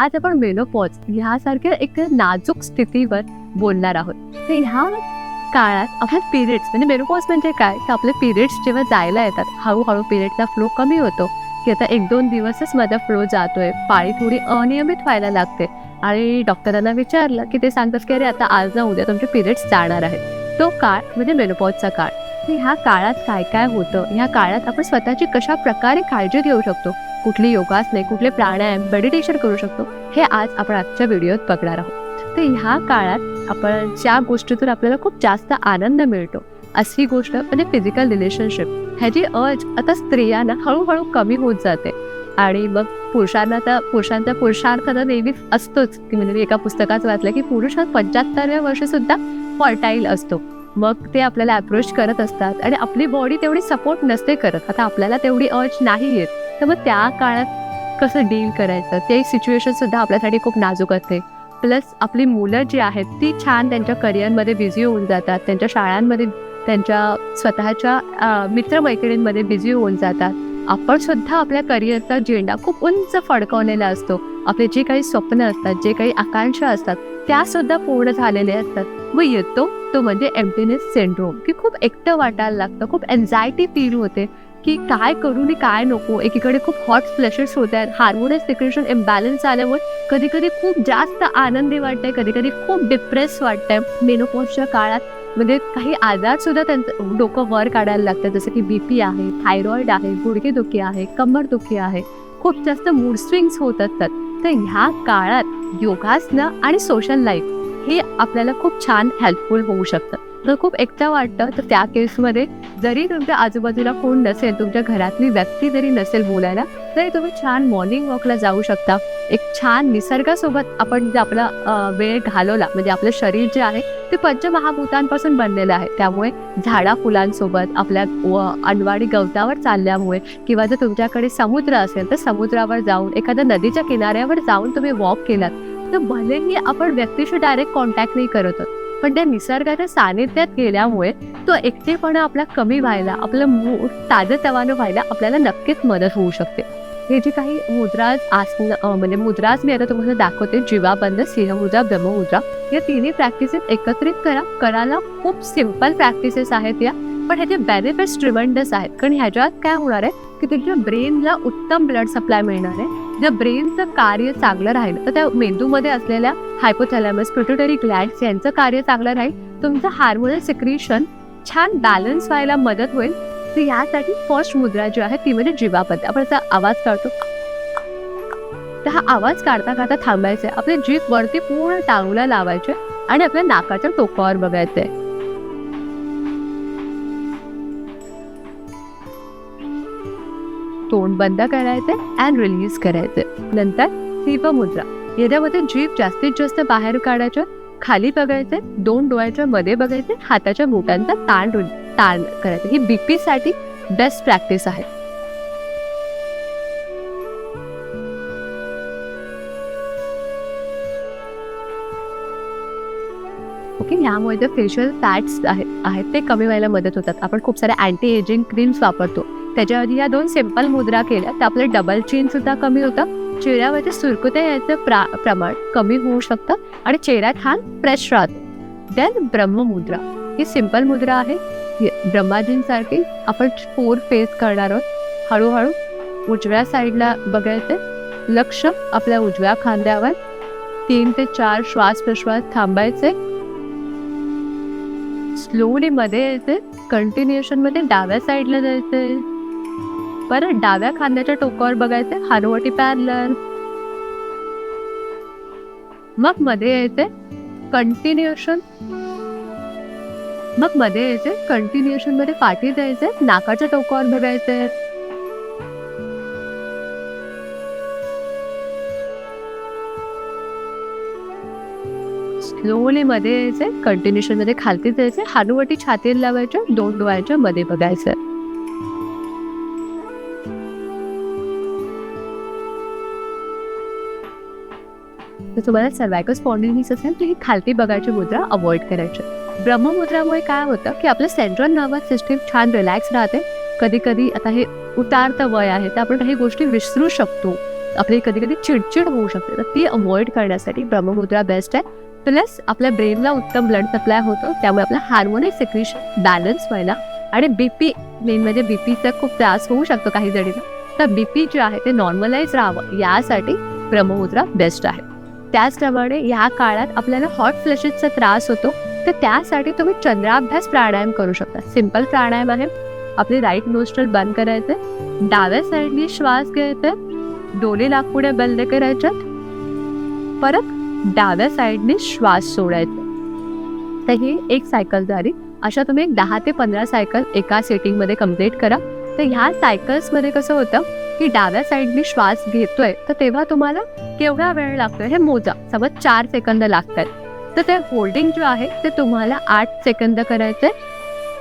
आज आपण मेनोपॉज ह्यासारख्या एक नाजूक स्थितीवर बोलणार आहोत. तर ह्या काळात आपल्या पिरियड्स म्हणजे मेनोपॉज म्हणजे काय? तर आपले पिरियड्स जेव्हा जायला येतात हळूहळू पिरियडचा फ्लो कमी होतो. की आता एक दोन दिवसच माझा फ्लो जातोय पाळी थोडी अनियमित व्हायला लागते. आणि डॉक्टरांना विचारलं की ते सांगतात की अरे आता आज ना उद्या तुमचे पिरियड्स जाणार आहेत. तो काळ म्हणजे मेनोपॉजचा काळ. ह्या काळात काय काय होतं? ह्या काळात आपण स्वतःची कशा प्रकारे काळजी घेऊ शकतो? कुठली योगासने कुठले प्राणायाम मेडिटेशन करू शकतो हे आज आपण आजच्या व्हिडिओत बघणार आहोत. तर ह्या काळात आपण ज्या गोष्टीतून आपल्याला खूप जास्त आनंद मिळतो अशी गोष्ट म्हणजे फिजिकल रिलेशनशिप ह्याची अज आता स्त्रियांना हळूहळू कमी होत जाते. आणि मग पुरुषांना तर पुरुषांचा पुरुषार्थ तर नेहमीच असतोच. की म्हणजे मी एका पुस्तकात वाचलं की पुरुष हा पंच्याहत्तरव्या वर्षी सुद्धा फर्टाईल असतो. मग ते आपल्याला अप्रोच करत असतात. आणि आपली बॉडी तेवढी सपोर्ट नसते करत. आता आपल्याला तेवढी अज नाही येत. तर मग त्या काळात कसं डील करायचं? ते सिच्युएशन सुद्धा आपल्यासाठी खूप नाजूक असते. प्लस आपली मुलं जी आहेत ती छान त्यांच्या करिअरमध्ये बिझी होऊन जातात. त्यांच्या शाळांमध्ये त्यांच्या स्वतःच्या मित्रमैत्रिणींमध्ये बिझी होऊन जातात. आपण सुद्धा आपल्या करिअरचा झेंडा खूप उंच फडकवलेला असतो. आपले जे काही स्वप्न असतात जे काही आकांक्षा असतात त्या सुद्धा पूर्ण झालेल्या असतात. व येतो तो म्हणजे एम्प्टीनेस सिंड्रोम की खूप एकटं वाटायला लागतं. खूप एन्झायटी फील होते. की काय करू आणि काय नको. एकीकडे खूप हॉट फ्लॅशेस होत आहेत. हार्मोनल सेक्रेशन इम्बॅलन्स आल्यामुळे कधी कधी खूप जास्त आनंदी वाटतंय कधी कधी खूप डिप्रेस वाटतंय. मेनोपॉजच्या काळात म्हणजे काही आजार सुद्धा त्यांचं डोकं वर काढायला लागतं जसं की बीपी आहे थायरॉइड आहे गुडघेदुखी आहे कंबरदुखी आहे. खूप जास्त मूड स्विंग्स होत असतात. तर ह्या काळात योगासनं आणि सोशल लाईफ हे आपल्याला खूप छान हेल्पफुल होऊ शकतं. तर खूप एकटं वाटतं तर त्या केसमध्ये जरी तुमच्या आजूबाजूला कोण नसेल तुमच्या घरातली व्यक्ती जरी नसेल बोलायला तरी तुम्ही छान मॉर्निंग वॉकला जाऊ शकता. एक छान निसर्गासोबत आपण जे आपला वेळ घालवला म्हणजे आपलं शरीर जे आहे ते पंचमहाभूतांपासून बनलेलं आहे. त्यामुळे झाडा फुलांसोबत आपल्या व- अनवाडी गवतावर चालल्यामुळे किंवा जर तुमच्याकडे समुद्र असेल तर समुद्रावर जाऊन एखाद्या नदीच्या किनाऱ्यावर जाऊन तुम्ही वॉक केलात तर भलेही आपण व्यक्तीशी डायरेक्ट कॉन्टॅक्ट नाही करत आहोत, पण त्या निसर्गाच्या सानिध्यात गेल्यामुळे तो एकटेपणा आपला कमी व्हायला आपलं मूड ताजंतवानं व्हायला आपल्याला नक्कीच मदत होऊ शकते. हे जे काही मुद्राज आसन म्हणजे मुद्राज मी आता तुम्हाला दाखवते जीवाबंद सिंहमुद्रा ब्रह्ममुद्रा या तिन्ही प्रॅक्टिसेस एकत्रित करा करायला खूप सिंपल प्रॅक्टिसेस आहेत या. पण ह्याचे बेनिफिट्स ट्रिमंडस आहेत कारण ह्याच्यात काय होणार आहे की तुमच्या ब्रेनला उत्तम ब्लड सप्लाय मिळणार आहे. जर ब्रेनचं कार्य चांगलं राहिलं तर त्या मेंदूमध्ये असलेल्या हायपोथॅलॅमस प्रोटोटरी ग्लॅन्ड्स यांचं कार्य चांगलं राहील. तुमचं हार्मोनल सिक्रिशन छान बॅलन्स व्हायला मदत होईल. तर यासाठी फर्स्ट मुद्रा जी आहे ती म्हणजे जीवापद आपण त्याचा आवाज काढतो. तर हा आवाज काढता काढता थांबायचा आहे आपले जीभ वरती पूर्ण टांगूला लावायचे आणि आपल्या नाकाच्या टोकावर बघायचंय. तोंड बंद करायचे अँड रिलीज करायचे. नंतर शिव मुद्रा याच्यामध्ये जीभ जास्तीत जास्त बाहेर काढायचं खाली बघायचे दोन डोळ्याच्या मध्ये बघायचे हाताच्या बोटांचा ताण ताण करायचं. ही बीपी साठी बेस्ट प्रॅक्टिस आहे. ओके यामुळे जे फेशियल फॅट्स आहेत आहेत ते कमी व्हायला मदत होतात. आपण खूप सारे अँटी एजिंग क्रीम्स वापरतो. त्याच्या आधी या दोन सिंपल मुद्रा केल्या. तर आपलं डबल चीन सुद्धा कमी होतं. चेहऱ्यावरती सुरकुत्या याचं प्रा प्रमाण कमी होऊ शकतं आणि चेहरा छान फ्रेश राहतो. देन ब्रह्ममुद्रा ही सिंपल मुद्रा आहे. ब्रह्माजींसारखी आपण फोर फेस करणार आहोत. हळूहळू उजव्या साईडला बघायचं लक्ष आपल्या उजव्या खांद्यावर. तीन ते चार श्वास प्रश्वास थांबायचे. स्लोली मध्ये यायचे कंटिन्युएशनमध्ये डाव्या साईडला जायचे परत डाव्या खांद्याच्या टोकावर बघायचे हानवटी पॅरलर. मग मध्ये यायचे कंटिन्युएशन. मग मध्ये यायचे कंटिन्युएशनमध्ये पाठी द्यायचे नाकाच्या टोकावर बघायचे. स्लोली मध्ये यायचे कंटिन्युएशनमध्ये खालती जायचे हानुवटी छातीला लावायच्या दोन डोळ्याच्या मध्ये बघायचं. तर तुम्हाला सर्वायकल स्पॉन्डिलिटिस असेल तर ही खालती बघायची मुद्रा अवॉइड करायची. ब्रह्ममुद्रामुळे काय होतं की आपलं सेंट्रल नर्वस सिस्टीम छान रिलॅक्स राहते. कधी कधी आता हे उतारतं वय आहे तर आपण काही गोष्टी विसरू शकतो. आपली कधी कधी चिडचिड होऊ शकते तर ती अवॉइड करण्यासाठी ब्रह्ममुद्रा बेस्ट आहे. प्लस आपल्या ब्रेनला उत्तम ब्लड सप्लाय होतो त्यामुळे आपला हार्मोनिक सिक्रेशन बॅलन्स व्हायला आणि बीपी मेन म्हणजे बीपीचा खूप त्रास होऊ शकतो काही जणींना तर बीपी जे आहे ते नॉर्मलाइज राहावं यासाठी ब्रह्ममुद्रा बेस्ट आहे. त्याचप्रमाणे ह्या काळात आपल्याला हॉट फ्लॅशेसचा त्रास होतो तर त्यासाठी तुम्ही चंद्राभ्यास प्राणायाम करू शकता. सिंपल प्राणायाम आहे. आपली राईट नोस्ट्रल बंद करायचं डाव्या साईडने श्वास घ्यायचे दोन्ही नागपुड्या बंद करायच्यात परत डाव्या साईडने श्वास सोडायचा. तर ही एक सायकल झाली. अशा तुम्ही एक दहा ते पंधरा सायकल एका सेटिंगमध्ये कंप्लीट करा. तर ह्या सायकल्समध्ये कसं होतं की डाव्या साईडनी श्वास घेतोय तर तेव्हा तुम्हाला केवढा वेळ लागतोय? हे मोजा. समज चार सेकंद लागतात तर ते होल्डिंग जे आहे ते तुम्हाला आठ सेकंद करायचे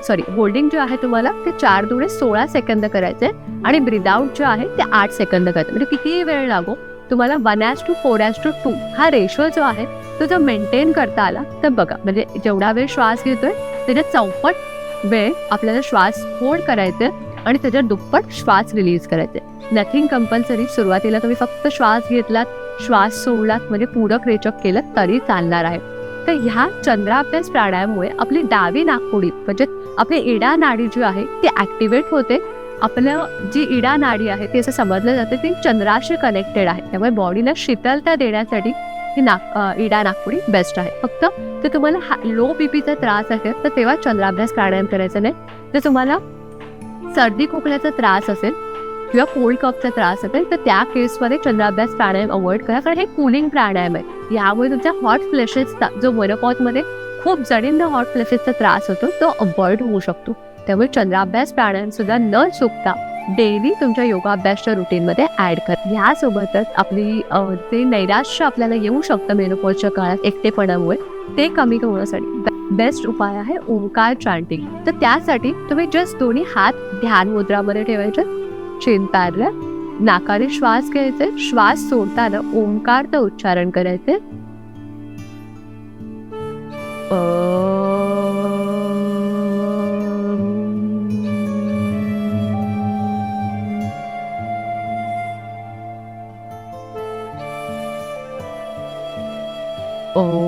सॉरी होल्डिंग जे आहे तुम्हाला ते चार दुणे सोळा सेकंद करायचे आणि ब्रिदआउट जे आहे ते आठ सेकंद करायचं म्हणजे कितीही वेळ लागो? तुम्हाला one as two four as two two हा रेशो जो आहे तो जर मेंटेन करता आला तर बघा म्हणजे जेवढा वेळ श्वास घेतोय त्याच्या चौपट वेळ आपल्याला श्वास होल्ड करायचं आणि त्याच्या दुप्पट श्वास रिलीज करायचे. नथिंग कंपल्सरी सुरुवातीला तुम्ही फक्त श्वास घेतलात श्वास सोडलात म्हणजे पूरक रेचक केलं तरी चालणार आहे. तर ह्या चंद्राभ्यास प्राणायामामुळे आपली डावी नाकपुडी म्हणजे आपली इडा नाडी जी आहे ती ॲक्टिवेट होते. आपलं जी इडा नाडी आहे ती असं समजलं जातं ती चंद्राशी कनेक्टेड आहे. त्यामुळे बॉडीला शीतलता देण्यासाठी ही नाग इडा नागपुडी बेस्ट आहे. फक्त तर तुम्हाला हा लो बी पीचा त्रास असेल तर तेव्हा चंद्राभ्यास प्राणायाम करायचा नाही. तर तुम्हाला सर्दी खोकल्याचा त्रास असेल किंवा कोल्ड कपचा त्रास असेल तर त्या केसमध्ये चंद्राभ्यास प्राणायाम अवॉइड करा. कारण हे कूलिंग प्राणायाम आहे. यामुळे तुमच्या हॉट फ्लॅशेसचा जो मोनोपॉजमध्ये खूप जणींना हॉट फ्लॅशेसचा त्रास होतो तो अवॉइड होऊ शकतो. त्यामुळे चंद्राभ्यास प्राणायाम सुद्धा न चुकता डेली तुमच्या योगाभ्यासच्या रुटीनमध्ये ॲड कर. यासोबतच आपली जे नैराश्य आपल्याला येऊ शकतं मेनोपॉजच्या काळात एकटेपणामुळे ते कमी होण्यासाठी बेस्ट उपाय आहे ओंकार चांटिंग तर त्यासाठी तुम्ही जस्ट दोन्ही हात ध्यान मुद्रामध्ये ठेवायचे चेन नाकाने श्वास घ्यायचे श्वास सोडताना ओंकारचं उच्चारण करायचे Oh.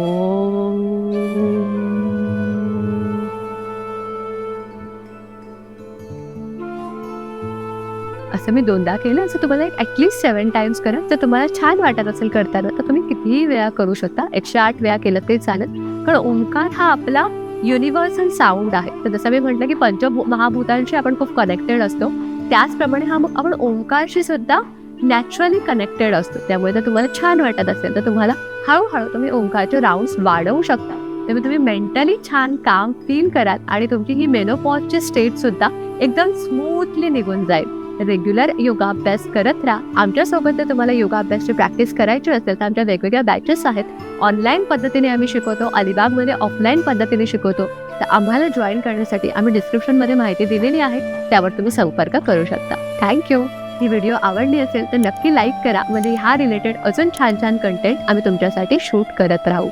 असं मी दोनदा केलं. असं तुम्हाला एक ॲटलिस्ट सेवन टाइम्स करा. जर तुम्हाला छान वाटत असेल करताना तर तुम्ही कितीही वेळा करू शकता. एकशे आठ वेळा केलं ते चालेल. कारण ओंकार हा आपला युनिव्हर्सल साऊंड आहे. तर जसं मी म्हटलं की पंच महाभूतांशी आपण खूप कनेक्टेड असतो. त्याचप्रमाणे हा आपण ओंकारशी सुद्धा नॅचरली कनेक्टेड असतो. त्यामुळे जर तुम्हाला छान वाटत असेल तर तुम्हाला हळूहळू तुम्ही ओंकारचे राऊंड्स वाढवू शकता. त्यामुळे तुम्ही मेंटली छान काम फील कराल आणि तुमची ही मेनोपॉजची स्टेट सुद्धा एकदम स्मूथली निघून जाईल. रेग्युलर योगाभ्यास करत राहा. आमच्यासोबत जर तुम्हाला योगाभ्यासची प्रॅक्टिस करायची असेल तर आमच्या वेगवेगळ्या बॅचेस आहेत. ऑनलाईन पद्धतीने आम्ही शिकवतो अलिबागमध्ये ऑफलाईन पद्धतीने शिकवतो. तर आम्हाला जॉईन करण्यासाठी आम्ही डिस्क्रिप्शनमध्ये माहिती दिलेली आहे. त्यावर तुम्ही संपर्क करू शकता. थँक्यू ही व्हिडिओ आवडली असेल तर नक्की लाईक करा. म्हणजे ह्या रिलेटेड अजून छान छान कंटेंट आम्ही तुमच्यासाठी शूट करत राहू.